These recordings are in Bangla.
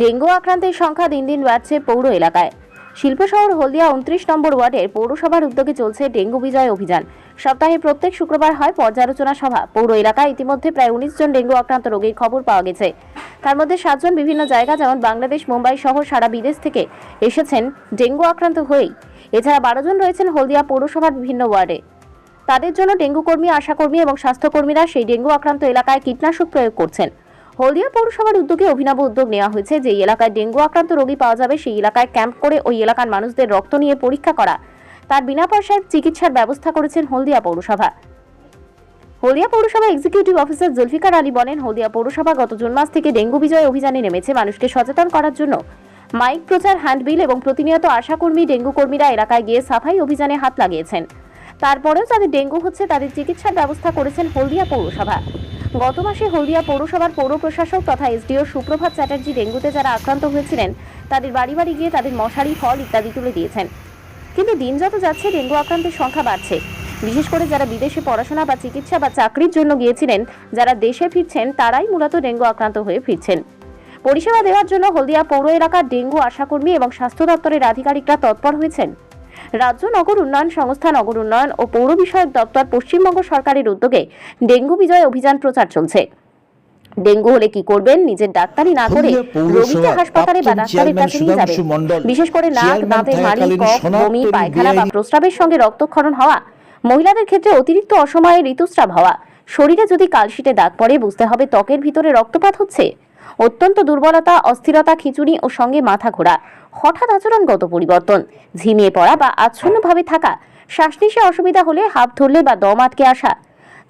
ডেঙ্গু আক্রান্তের সংখ্যা দিন দিন বাড়ছে পৌর এলাকায়। শিল্প শহর হলদিয়া উনত্রিশ নম্বর ওয়ার্ডের পৌরসভার উদ্যোগে চলছে ডেঙ্গু বিজয় অভিযান। সপ্তাহে প্রত্যেক শুক্রবার হয় পর্যালোচনা সভা। পৌর এলাকায় ইতিমধ্যে প্রায় উনিশ জন ডেঙ্গু আক্রান্ত রোগীর খবর পাওয়া গেছে। তার মধ্যে সাতজন বিভিন্ন জায়গা, যেমন বাংলাদেশ, মুম্বাই সহ সারা বিদেশ থেকে এসেছেন ডেঙ্গু আক্রান্ত হয়েই। এছাড়া বারো জন রয়েছেন হলদিয়া পৌরসভার বিভিন্ন ওয়ার্ডে। তাদের জন্য ডেঙ্গু কর্মী, আশাকর্মী এবং স্বাস্থ্যকর্মীরা সেই ডেঙ্গু আক্রান্ত এলাকায় কীটনাশক প্রয়োগ করছেন। হলদিয়া পৌরসভার উদ্যোগে অভিনব উদ্যোগ নেওয়া হয়েছে যে এলাকায় ডেঙ্গু আক্রান্ত রোগী পাওয়া যাবে, সেই এলাকায় ক্যাম্প করে ওই এলাকার মানুষদের রক্ত নিয়ে পরীক্ষা করা। তার বিনা পয়সায় চিকিৎসার ব্যবস্থা করেছেন হলদিয়া পৌরসভা। হলদিয়া পৌরসভা এক্সিকিউটিভ অফিসার জুলফিকার আলী বলেন, হলদিয়া পৌরসভা গত জুন মাস থেকে ডেঙ্গু বিজয় অভিযানে নেমেছে, মানুষকে সচেতন করার জন্য। মাইক প্রচার, হ্যান্ডবিল এবং প্রতিনিয়ত আশাকর্মী, ডেঙ্গু কর্মীরা এলাকায় গিয়ে সাফাই অভিযানে হাত লাগিয়েছেন। তারপরেও যাদের ডেঙ্গু হচ্ছে তাদের চিকিৎসার ব্যবস্থা করেছেন হলদিয়া পৌরসভা। গত মাসে হলদিয়া পৌরসভার পৌর প্রশাসক তথা এসডিও সুপ্রভাত চ্যাটার্জি ডেঙ্গুতে যারা আক্রান্ত হয়েছিলেন, তাদের বাড়ি বাড়ি গিয়ে তাদের মশারি, ফল ইত্যাদি তুলে দিয়েছেন। কিন্তু দিন যত যাচ্ছে, ডেঙ্গু আক্রান্তের সংখ্যা বাড়ছে। বিশেষ করে যারা বিদেশে পড়াশোনা বা চিকিৎসা বা চাকরির জন্য গিয়েছিলেন, যারা দেশে ফিরছেন, তারাই মূলত ডেঙ্গু আক্রান্ত হয়ে ফিরছেন। পরিষেবা দেওয়ার জন্য হলদিয়া পৌর এলাকার ডেঙ্গু আশাকর্মী এবং স্বাস্থ্য দপ্তরের আধিকারিকরা তৎপর হয়েছেন। রাজ্য নগর উন্নয়ন সংস্থা নগর উন্নয়ন ও পৌর বিষয়ক দপ্তর পশ্চিমবঙ্গ সরকারের উদ্যোগে ডেঙ্গু বিজয় অভিযান প্রচার চলছে। ডেঙ্গু হলে কি করবেন? নিজের ডাক্তারি না করে রোগীকে হাসপাতালে বা ডাক্তারের কাছে নিয়ে যাবেন। বিশেষ করে নাক মাড়ি থাকাকালীন কফ বমি পায়খানা বা প্রস্রাবের সঙ্গে রক্তক্ষরণ হওয়া মহিলাদের ক্ষেত্রে অতিরিক্ত অসময়ে ঋতুস্রাব হওয়া শরীরে যদি কালশিটে দাগ পড়ে বুঝতে হবে ত্বকের ভিতরে রক্তপাত হচ্ছে। অত্যন্ত দুর্বলতা অস্থিরতা খিচুড়ি ও সঙ্গে মাথা ঘোরা। হঠাৎ আচরণগত পরিবর্তন, ঝিমিয়ে পড়া বা আচ্ছন্নভাবে থাকা শ্বাস নিশে অসুবিধা হলে হাত ধরলে বা দম আটকে আসা।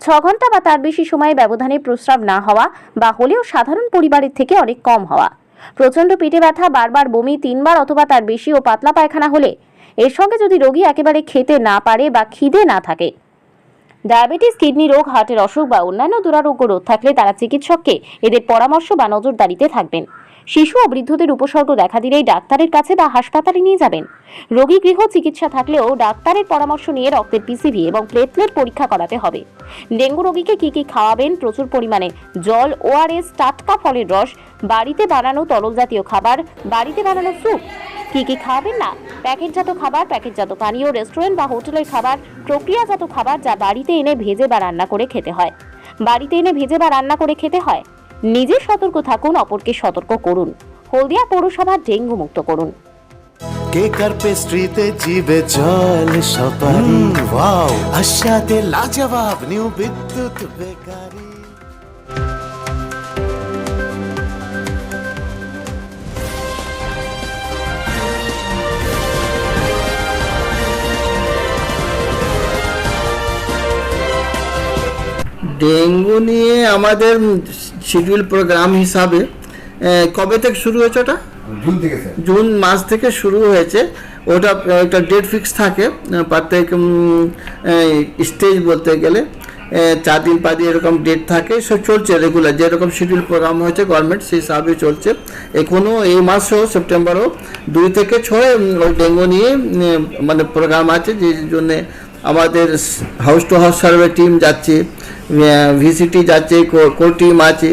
ছ ঘণ্টা বা তার বেশি সময়ে ব্যবধানে প্রস্রাব না হওয়া বা হলেও সাধারণ পরিবারের থেকে অনেক কম হওয়া। প্রচণ্ড পেটে ব্যথা, বারবার বমি, তিনবার অথবা তার বেশি ও পাতলা পায়খানা হলে এর সঙ্গে যদি রোগী একেবারে খেতে না পারে বা খিদে না থাকে। ডায়াবেটিস, কিডনি রোগ, হার্টের অসুখ বা অন্যান্য দুরারোগ্য রোগ থাকলে তারা চিকিৎসককে এদের পরামর্শ বা নজরদারিতে থাকবেন। শিশু ও বৃদ্ধদের উপসর্গ দেখা দিলেই ডাক্তারের কাছে বা হাসপাতালে নিয়ে যাবেন। রোগী গৃহ চিকিৎসা থাকলেও ডাক্তারের পরামর্শ নিয়ে রক্তের পিসিভি এবং প্লেটলেট পরীক্ষা করাতে হবে। ডেঙ্গু রোগীকে কি কি খাওয়াবেন, প্রচুর পরিমাণে জল ওআরএস টাটকা ফলের রস, বাড়িতে বানানো তরল জাতীয় খাবার, বাড়িতে বানানো স্যুপ, কি কি খাওয়াবেন না? প্যাকেটজাত খাবার, প্যাকেটজাত পানীয়, রেস্টুরেন্ট বা হোটেলের খাবার, প্রক্রিয়াজাত খাবার যা বাড়িতে এনে ভেজে বা রান্না করে খেতে হয়। বাড়িতে এনে ভেজে বা রান্না করে খেতে হয়। নিজে সতর্ক থাকুন অপরকে সতর্ক করুন। হলদিয়া পৌরসভা ডেঙ্গু মুক্ত করুন। কেক আর পেস্ট্রিতে জিবে জল সপারি ওয়াও। আশাতে লাজবাব নিউ বিদ্যুৎ বেকারি। ডেঙ্গু নিয়ে আমাদের শিডিউল প্রোগ্রাম হিসাবে কবে থেকে শুরু হয়েছে ওটা? জুন থেকে জুন মাস থেকে শুরু হয়েছে। ওটা একটা ডেট ফিক্স থাকে প্রত্যেক স্টেজ বলতে গেলে চার দিন পাঁচ দিন এরকম ডেট থাকে। সব চলছে রেগুলার যেরকম শিডিউল প্রোগ্রাম হয়েছে গভর্নমেন্ট সেই হিসাবে চলছে। এখনও এই মাসেও সেপ্টেম্বরও দুই থেকে ছয় ডেঙ্গু নিয়ে মানে প্রোগ্রাম আছে যে জন্যে আমাদের house to house survey team যাচ্ছে ভিসিটি যাচ্ছে কো টিম আছে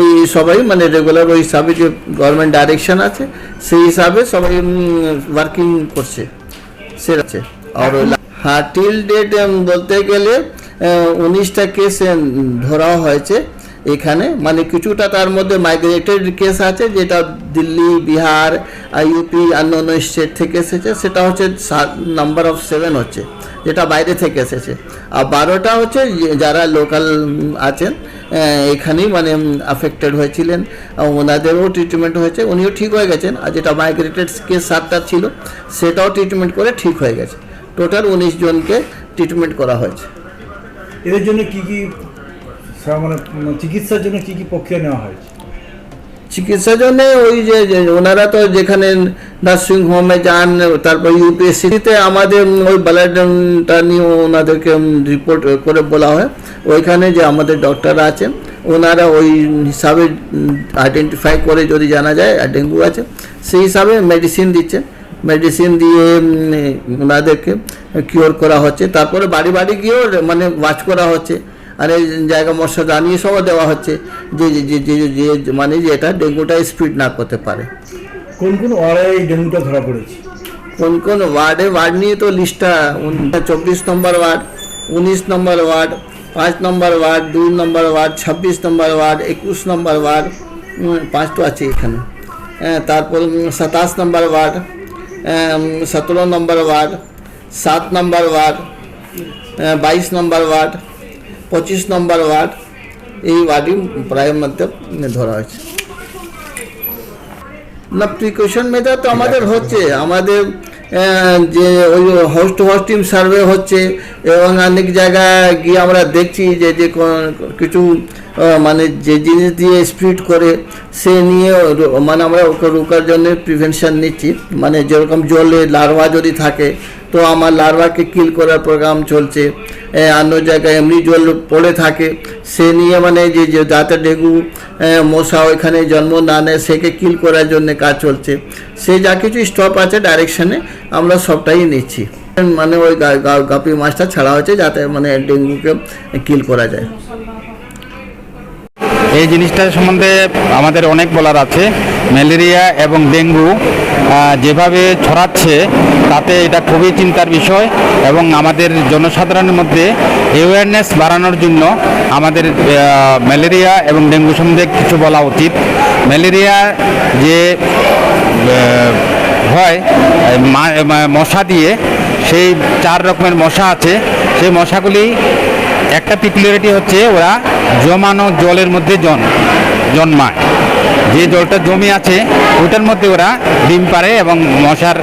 এই সবাই মানে রেগুলার ওই হিসাবে যে গভর্নমেন্ট ডাইরেকশন আছে সেই হিসাবে সবাই ওয়ার্কিং করছে সে আছে। আর হ্যাঁ টিল ডেট বলতে গেলে উনিশটা কেস ধরা হয়েছে। এখানে মানে কিছুটা তার মধ্যে মাইগ্রেটেড কেস আছে, যেটা দিল্লি, বিহার ইউপি অন্য অন্য স্টেট থেকে এসেছে, সেটা হচ্ছে নাম্বার অফ সেভেন হচ্ছে, যেটা বাইরে থেকে এসেছে। আর বারোটা হচ্ছে যারা লোকাল আছেন এখানেই মানে আফেক্টেড হয়েছিলেন ওনাদেরও ট্রিটমেন্ট হয়েছে, উনিও ঠিক হয়ে গেছেন, আর যেটা মাইগ্রেটেড কেস সাতটা ছিল, সেটাও ট্রিটমেন্ট করে ঠিক হয়ে গেছে। টোটাল উনিশ জনকে ট্রিটমেন্ট করা হয়েছে। এদের জন্য কি কি চিকিৎসার জন্য নেওয়া চিকিৎসার ওই যে ওনারা তো যেখানে নার্সিং হোমে যান, তারপর ইউপিএসসিতে আমাদের ওই ব্লাডটা নিয়ে ওনাদেরকে রিপোর্ট করে বলা হয়। ওইখানে যে আমাদের ডক্টর আছেন ওনারা ওই হিসাবে আইডেন্টিফাই করে যদি জানা যায় ডেঙ্গু আছে, সেই হিসাবে মেডিসিন দিচ্ছে। মেডিসিন দিয়ে ওনাদেরকে কিওর করা হচ্ছে। তারপরে বাড়ি বাড়ি গিয়েও মানে ওয়াচ করা হচ্ছে। আর এই জায়গা মশাদানি সবও দেওয়া হচ্ছে যে যে যে মানে যে এটা ডেঙ্গুটা স্প্রিড না করতে পারে কোন কোন ওয়ার্ডে এই ডেঙ্গুটা ধরা পড়েছে কোন কোন ওয়ার্ডে ওয়ার্ড নিয়ে তো লিস্টটা চব্বিশ নম্বর ওয়ার্ড উনিশ নম্বর ওয়ার্ড পাঁচ নম্বর ওয়ার্ড দুই নম্বর ওয়ার্ড ছাব্বিশ নম্বর ওয়ার্ড একুশ নম্বর ওয়ার্ড উম, পাঁচ তো আছে এখানে হ্যাঁ, তারপর সাতাশ নম্বর ওয়ার্ড সতেরো নম্বর ওয়ার্ড সাত নম্বর ওয়ার্ড বাইশ নম্বর ওয়ার্ড পঁচিশ নম্বর ওয়ার্ড, এই ওয়ার্ডই প্রায় মধ্যে ধরা হয়েছে। না প্রিকশন মেজার তো আমাদের হচ্ছে, আমাদের যে ওই হোস্ট হোস্ট সার্ভে হচ্ছে, এবং অনেক জায়গায় গিয়ে আমরা দেখছি যে যে কিছু মানে যে জিনিস দিয়ে স্প্রিড করে, সে নিয়ে মানে আমরা ওকে রোকার জন্য প্রিভেনশন নিচ্ছি। মানে যেরকম জলে লার্ভা যদি থাকে, তো আমার লার্ভাকে কিল করার প্রোগ্রাম চলছে। অন্য জায়গায় এমনি জল পড়ে থাকে। সে নিয়ে মানে যে যাতে ডেঙ্গু মশা ওইখানে জন্ম না নেয়, সেকে কিল করার জন্য কাজ চলছে। সে যা কিছু স্টপ আছে ডাইরেকশানে আমরা সবটাই নিচ্ছি। মানে ওই গাপি মাছটা ছাড়া হচ্ছে যাতে মানে ডেঙ্গুকে কিল করা যায়। এই জিনিসটার সম্বন্ধে আমাদের অনেক বলার আছে। ম্যালেরিয়া এবং ডেঙ্গু যেভাবে ছড়াচ্ছে, তাতে এটা খুবই চিন্তার বিষয় এবং আমাদের জনসাধারণের মধ্যে অ্যাওয়ারনেস বাড়ানোর জন্য আমাদের ম্যালেরিয়া এবং ডেঙ্গু সম্বন্ধে কিছু বলা উচিত। ম্যালেরিয়া যে হয় মশা দিয়ে সেই চার রকমের মশা আছে। সেই মশাগুলি একটা পিকুলারিটি হচ্ছে ওরা জমানো জলের মধ্যে জন, জন্মায়। যে জলটা জমে আছে, ওটার মধ্যে ওরা ডিম পারে এবং মশার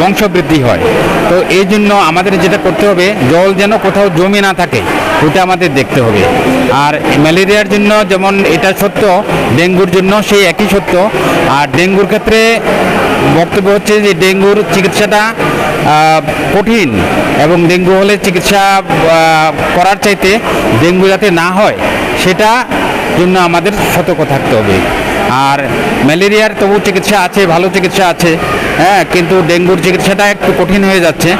বংশবৃদ্ধি হয়। তো এই জন্য আমাদের যেটা করতে হবে, জল যেন কোথাও জমে না থাকে, ওটা আমাদের দেখতে হবে। আর ম্যালেরিয়ার জন্য যেমন এটা সত্য, ডেঙ্গুর জন্য সেই একই সত্য। আর ডেঙ্গুর ক্ষেত্রে বক্তব্য হচ্ছে যে ডেঙ্গুর চিকিৎসাটা কঠিন এবং ডেঙ্গু হলে চিকিৎসা করার চাইতে ডেঙ্গু যাতে না হয়, সেটা জন্য আমাদের সতর্ক থাকতে হবে। আর ম্যালেরিয়ার তবু চিকিৎসা আছে, ভালো চিকিৎসা আছে হ্যাঁ কিন্তু ডেঙ্গুর চিকিৎসাটা একটু কঠিন হয়ে যাচ্ছে।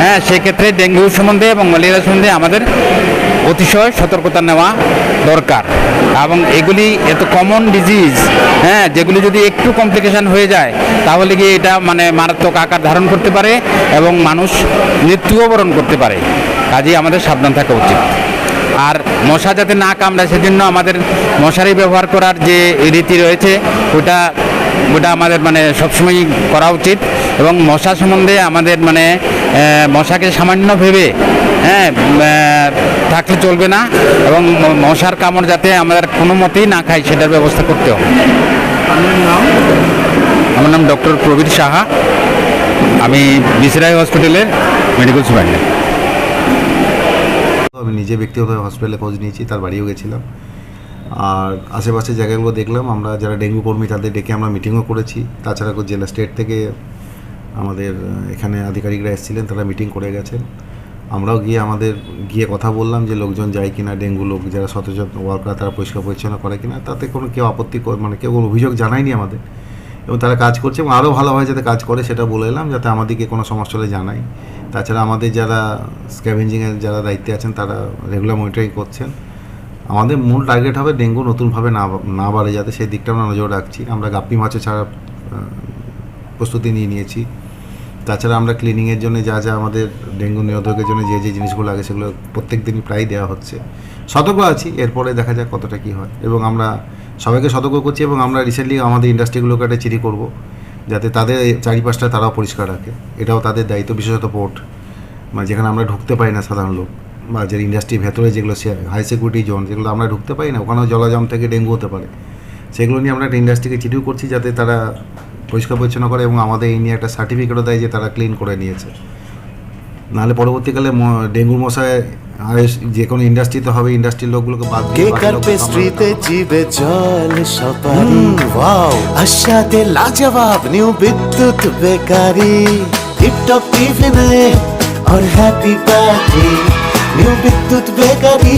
হ্যাঁ সেক্ষেত্রে ডেঙ্গু সম্বন্ধে এবং ম্যালেরিয়া সম্বন্ধে আমাদের অতিশয় সতর্কতা নেওয়া দরকার। এবং এগুলি এত কমন ডিজিজ হ্যাঁ যেগুলি যদি একটু কমপ্লিকেশান হয়ে যায়, তাহলে গিয়ে এটা মানে মারাত্মক আকার ধারণ করতে পারে এবং মানুষ মৃত্যুও বরণ করতে পারে। কাজেই আমাদের সাবধান থাকা উচিত। আর মশা যাতে না কামড়ায়, সেজন্য আমাদের মশারি ব্যবহার করার যে রীতি রয়েছে, ওটা ওটা আমাদের মানে সবসময়ই করা উচিত। এবং মশা সম্বন্ধে আমাদের মানে মশাকে সামান্য ভেবে হ্যাঁ থাকলে চলবে না এবং মশার কামড় যাতে আমাদের কোনো মতেই না খাই সেটার ব্যবস্থা করতে হবে। আমার নাম ডক্টর প্রবীর সাহা। আমি বিসরাই হসপিটালের মেডিকেল সুপারিনটেন্ডেন্ট। আমি নিজে ব্যক্তিগতভাবে হসপিটালে খোঁজ নিয়েছি তার বাড়িও গেছিলাম। আর আশেপাশের জায়গাগুলো দেখলাম আমরা যারা ডেঙ্গু কর্মী তাদের ডেকে আমরা মিটিংও করেছি। তাছাড়া জেলা স্টেট থেকে আমাদের এখানে আধিকারিকরা এসেছিলেন তারা মিটিং করে গেছেন। আমরাও গিয়ে আমাদের, গিয়ে কথা বললাম যে লোকজন যায় কিনা, ডেঙ্গু লোক যারা সচেতন ওয়ার্কার তারা পরিষ্কার পরিচ্ছন্ন করে কিনা, তাতে কোনো কেউ আপত্তি মানে কেউ অভিযোগ জানায়নি আমাদের। এবং তারা কাজ করছে এবং আরও ভালোভাবে যাতে কাজ করে সেটা বলে এলাম যাতে আমাদেরকে কোনো সমস্যা হলে জানাই। তাছাড়া আমাদের যারা স্ক্যাভেঞ্জিংয়ের যারা দায়িত্বে আছেন তারা রেগুলার মনিটরিং করছেন। আমাদের মূল টার্গেট হবে ডেঙ্গু নতুনভাবে না না বাড়ে যাতে সেই দিকটা আমরা নজর রাখছি। আমরা গাপ্পি মাছে ছাড়া প্রস্তুতি নিয়ে নিয়েছি। তাছাড়া আমরা ক্লিনিংয়ের জন্য যা যা আমাদের ডেঙ্গু নিরোধকের জন্য যে যে জিনিসগুলো লাগে সেগুলো প্রত্যেক দিনই প্রায় দেওয়া হচ্ছে। সতর্ক আছি, এরপরে দেখা যাক কতটা কী হয়। এবং আমরা সবাইকে সতর্ক করছি এবং আমরা রিসেন্টলি আমাদের ইন্ডাস্ট্রিগুলোকে একটা চিঠি করব, যাতে তাদের চারিপাশটা তারাও পরিষ্কার রাখে। এটাও তাদের দায়িত্ব, বিশেষত পোর্ট মানে যেখানে আমরা ঢুকতে পারি না সাধারণ লোক, বা যে ইন্ডাস্ট্রির ভেতরে যেগুলো হাই সিকিউরিটি জোন যেগুলো আমরা ঢুকতে পারি না, ওখানেও জলাজম থেকে ডেঙ্গু হতে পারে। সেগুলো নিয়ে আমরা একটা ইন্ডাস্ট্রিকে চিঠিও করছি, যাতে তারা পরিষ্কার পরিচ্ছন্ন করে এবং আমাদের এই নিয়ে একটা সার্টিফিকেটও দেয় যে তারা ক্লিন করে নিয়েছে নাহলে পরবর্তীকালে ম- ডেঙ্গুর মশায় আর যে কোনো ইন্ডাস্ট্রিতে হবে ইন্ডাস্ট্রির লোকগুলোকে বাদ দিয়ে বাকি কেকার লোককে পেস্ট্রিতে কামড়াতে হবে। জিবে জল সপারি ওয়াও আশাতে লাজবাব নিউ বিদ্যুৎ বেকারি টিপটপ টিফিনে और happy party new Bidyut bakery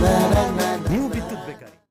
না।